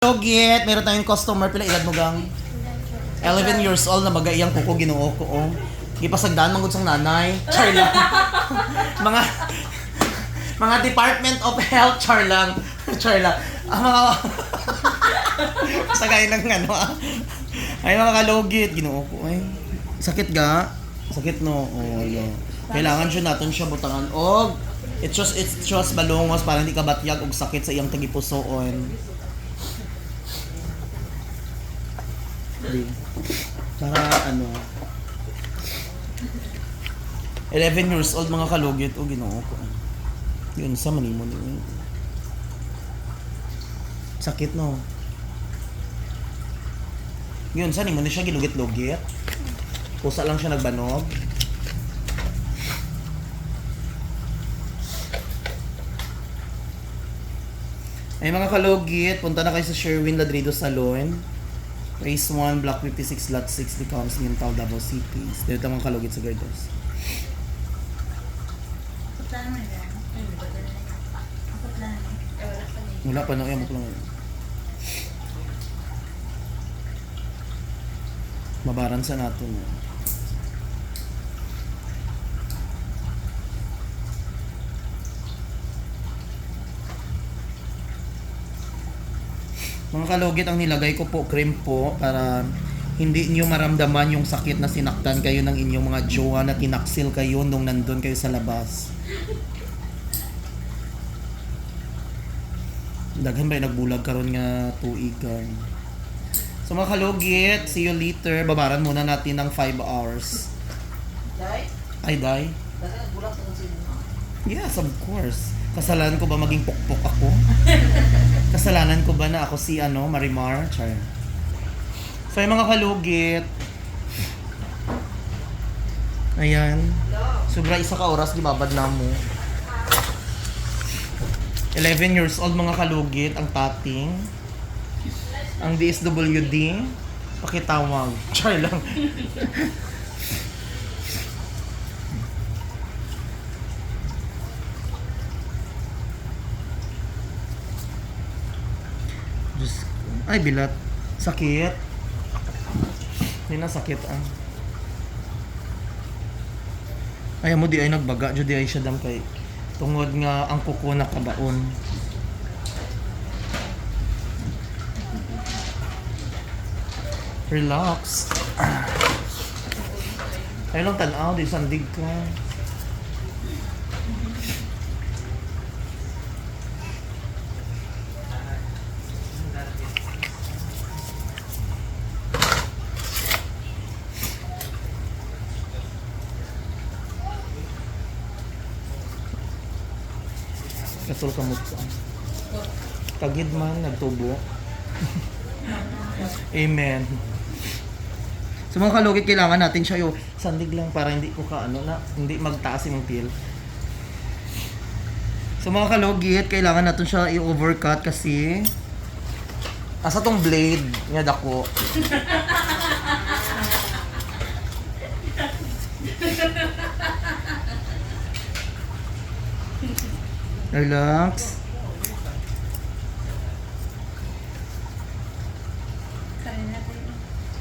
Logit, meron tayong customer pila edad mo gang 11 years old na bagay iyang kuko Ginoo ko oh. Gipasagdaan man sang nanay. Char lang. mga mga Department of Health char lang. Char lang. Ang mga sagay ng ano ah. Ay mga kalogit, Ginoo ko ay. Sakit ga? Sakit no. Oh, yeah. Kailangan siya natin siya butangan og it's just it's just balongos para hindi ka batyag og sakit sa iyang tagipusoon. Di. Para ano 11 years old mga kalugit o ginoo ko. Yun sa manimo ni. Sakit no. Yun sa nimo ni siya gilugit-lugit. Pusa lang siya nagbanog. Ay mga kalugit, punta na kayo sa Sherwin Ladrido Salon. Race 1, Block 56, Lot 6, Licaons, Mintal, Davao City. Dito mga kalugit sa Gardos. Wala pa na kaya mo lang. Mabaran sa natin. Mga kalugit, ang nilagay ko po, cream po, para hindi niyo maramdaman yung sakit na sinaktan kayo ng inyong mga jowa na tinaksil kayo nung nandun kayo sa labas. Daghan ba yung nagbulag karon nga tuigan. So mga kalugit, see you later. Babaran muna natin ng 5 hours. Dai, Ay, die? dali bulak sa. Yes, of course. Kasalanan ko ba maging pukpok ako? Kasalanan ko ba na ako si ano, Marimar? Char. So yung mga kalugit. Ayan. Sobra isa ka oras, di babad na mo. 11 years old mga kalugit, ang tating. Ang DSWD. Pakitawag. Char lang. Ay, bilat. Sakit. Hindi na sakit ah. Ay, mo di ay nagbaga. Diyo di ay siya dam kay tungod nga ang kuko na kabaon. Relax. Ay lang tanaw, di sandig ka. Katul ka mo ka. Tagid man, nagtubo. Amen. Sa mga kalugit, kailangan natin siya yung sandig lang para hindi ko ka ano na, hindi magtaas yung peel. Sa mga kalugit, kailangan natin siya i-overcut kasi asa tong blade nga dako. Relax.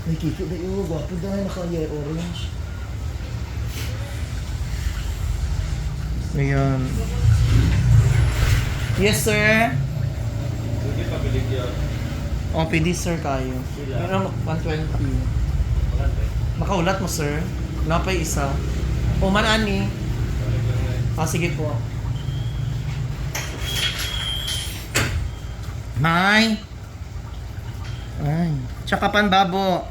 Ay, kiko na yun. Gwapo dahil naka-yay orange. Ayan. Yes, sir. Hindi pa bilig yun. O, pwede, sir, kayo. Meron 120. Makaulat mo, sir. Napay isa. O, man, ani. Ah, sige po. May. Ay. Tsaka pan babo.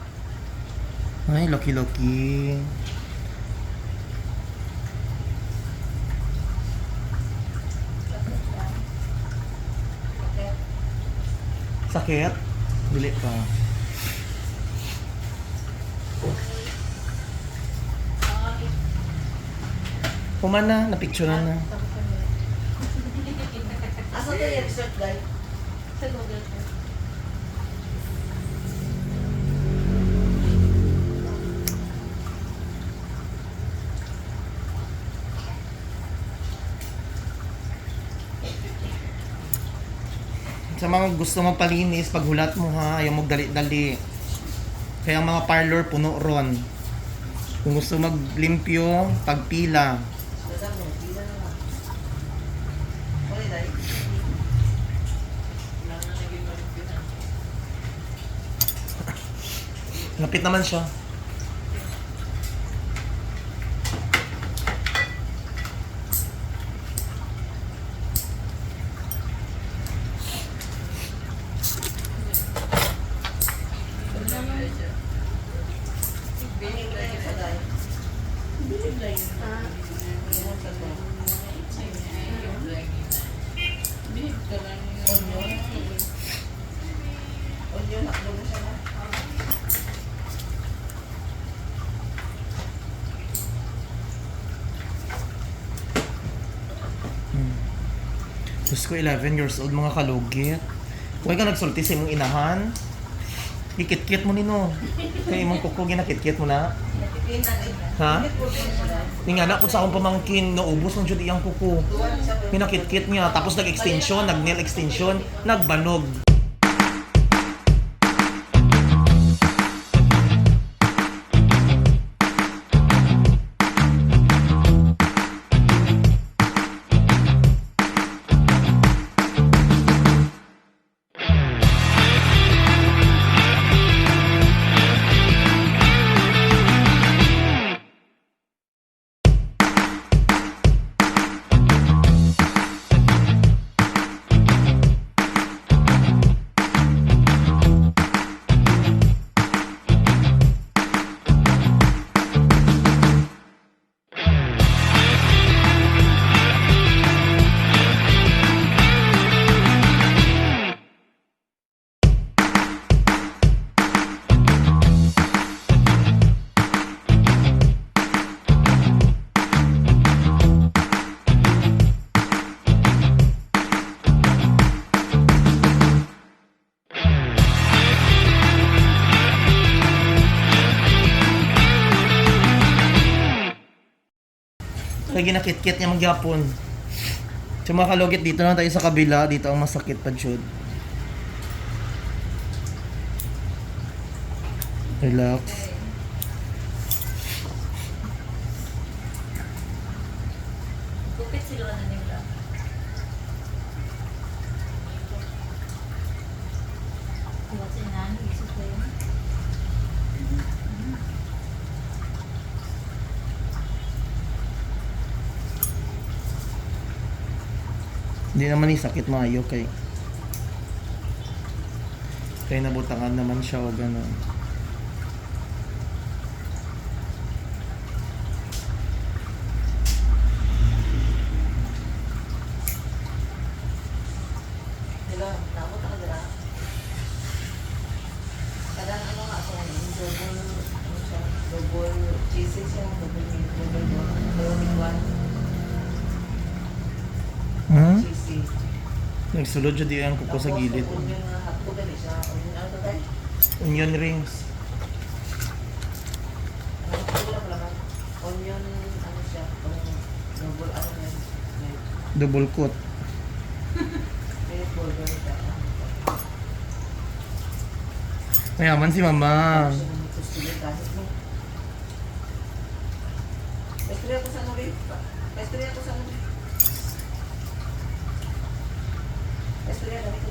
Ay, loki-loki. Sakit? Dili pa. Kuman na, napicture na na. Asa to yung resort, Dai? Sa mga gusto mong palinis, paghulat mo ha, ayaw mong dali-dali. Kaya mga parlor puno ron. Kung gusto maglimpyo, pagpila. Dadam mo, pila na lang. Wala dahil. Lapit naman siya. Binig lang yung sa dahil. Ah, Binig sa dahil. Onion. Onion, hakdo mo siya na. Diyos ko, 11 years old, mga kalugit. Huwag ka nagsulti sa imong inahan. Ikit-kit mo nino. Kaya imong kuko ginakit-kit mo na. Ha? Nga na po sa akong pamangkin, naubos ng jud iyang kuko. Pinakit-kit niya, tapos nag-extension, nag-nail extension, nagbanog. Ginakit-kit niya magyapon. So mga kalugit, dito na tayo sa kabila. Dito ang masakit pa jud. Relax. Kupit sila na nila. Iwas yung nani, isip ko yun. Hindi naman yung sakit maayo kay kaya nabutangan naman siya o gano'n. Dila, naabot ako dila. Kadang ano nga ako, yung double, ano siya, double cheesy siya, double meat, double one, double one, Hmm? cheesy. Nagsulod siya di ang kuko sa gilid. onion siya, onion ano? Onion rings. Ano ko? Onion, ano siya, double ano yan, Double coat. siya. Mayaman si mama. Mo. Pestry ako sa nuri. Pestry ako sa nuri. Gracias.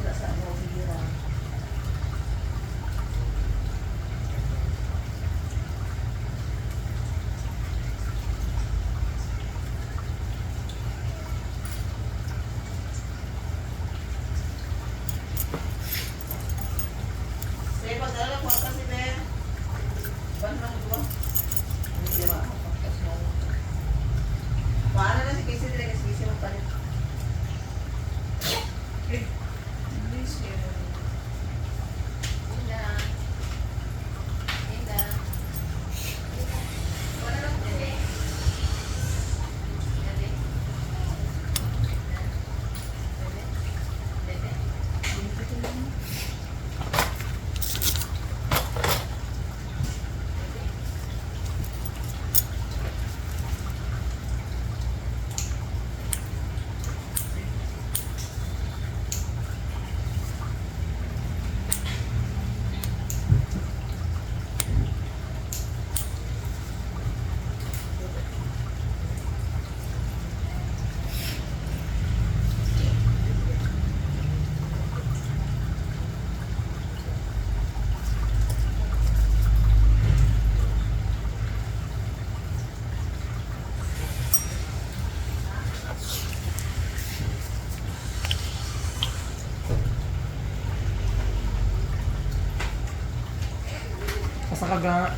Asa ka ga?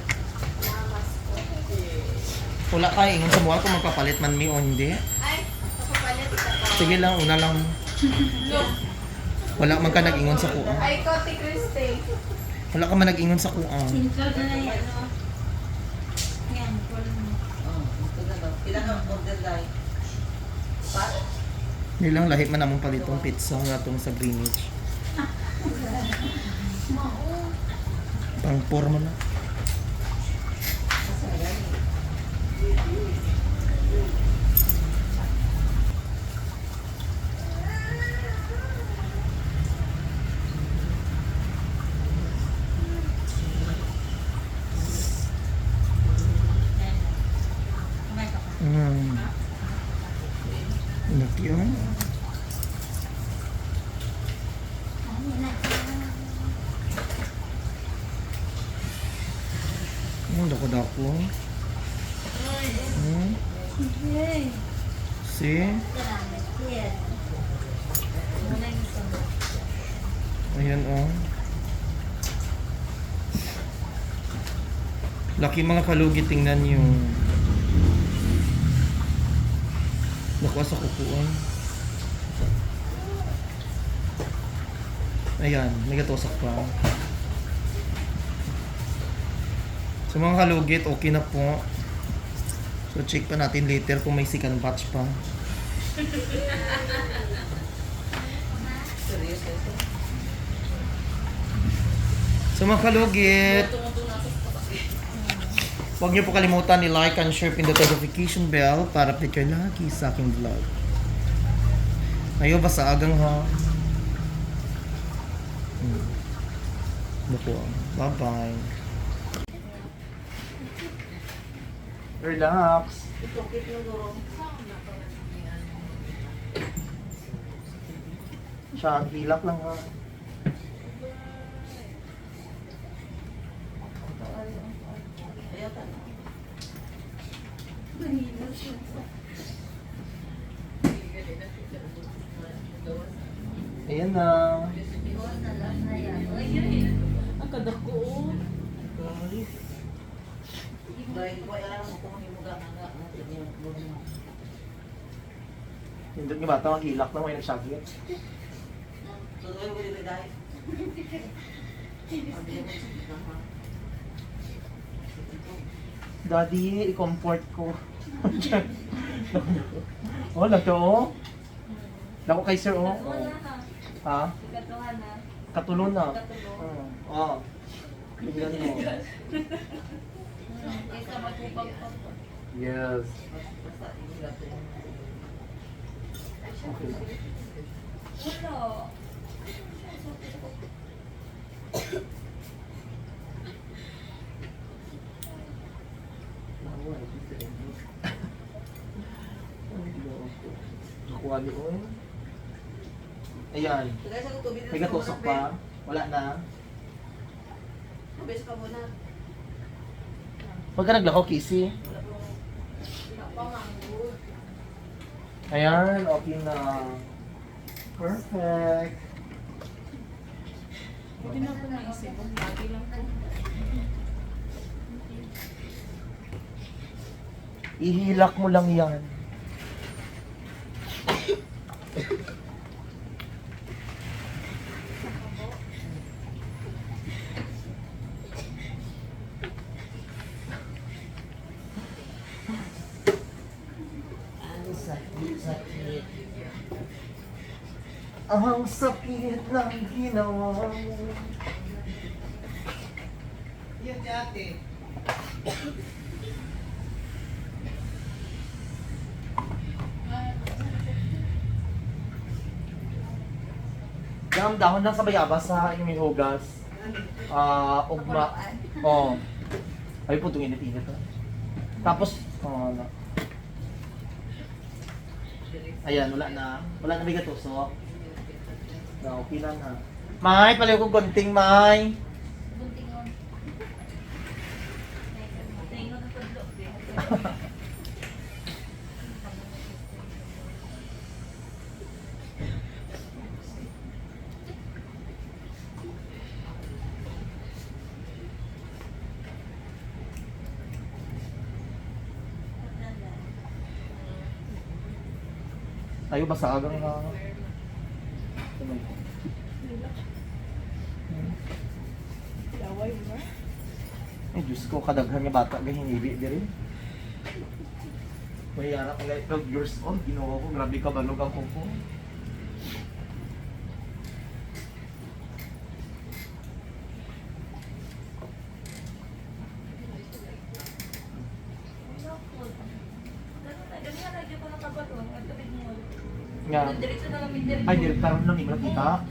Wala ka, ingon sa buwan kung magpapalit man mi o hindi. Ay, kapapalit ka pa. Sige lang, una lang. Wala man ka nag-ingon sa kuha. Ay, Kote Christy. Wala ka man nag-ingon sa kuha. Include na na yan, no? Yan, full mo. Ito na daw. Pila ka order dahil? Pat? Nilang lahit man namang palitong pizza nga tong sa Greenwich. Pang forma na. Sayang. Yan. Kamay ka pa. Hmm. Laki oh. Ano dako-dako? Hmm? Hey. Yung mo. Ayan oh. Laki mga kalugi, tingnan nyo. Nakuha sa kukuan. Ayan, may gatosak pa. Sa mga kalugit, okay na po. So check pa natin later kung may second batch pa. Sa mga kalugit, huwag niyo po kalimutan i-like and share pin the notification bell para kayo lagi sa aking vlog. Ayaw ba sa agang ha? Hmm. Bye-bye. Relax. Ito, kit ng guro. Siya, hilak lang ha. Ayaw ka na. Ayan na. Ang kadako. Dahil ko, alam mo kung hindi mo gana nga. Natin yung guro mo. Hindi nga bata, hilak lang may na ha. Daddy, i-comfort ko. oh, laki oh. Lako kay sir oh. Oh. Ha? Ikatuhan na. Katulo na. Katulo. Oh. Mo. Yes. Basta, ihilap yun. Okay. Wala. Nakuha ni oh. Ayan. May katusok pa. Wala na. Mabes ka muna. Huwag ka naglako, Kissy. Wala pong... Wala pa mango. Ayan, okay na. Perfect. Hindi na po naisip. Lagi lang po. Ihilak mo lang yan. Ang sakit, sakit. Ang sakit ng ginawa mo. Yan ate. Dam dahon lang sa bayabas sa inyong may hugas. Ah, ugma. Oh. Ay po itong init-init. ah. Tapos, oh, na. Ayan, wala na. Wala na bigat usok. No, pila na. May, palayo ko gunting, May. Tayo ba sa agang ha? Diyos ko, kadaghan nga bata, ganyan hinibi di rin. Mayara ka like 12 years old, ginawa ko, grabe ka balog ang kuko. Nga. Diretso na lang diretso. Ay, di, parang nang ibang kita.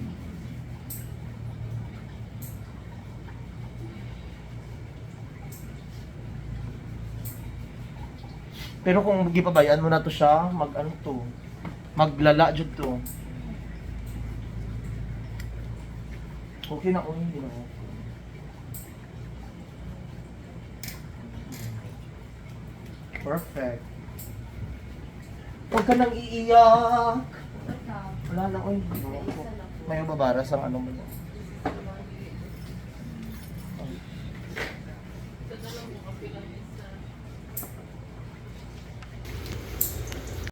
Pero kung gipabayaan mo na to siya, mag ano to, maglala jud to. Okay na, okay, hindi na. Perfect. Huwag ka nang iiyak. Wala na, oy. May babara sa ano mo.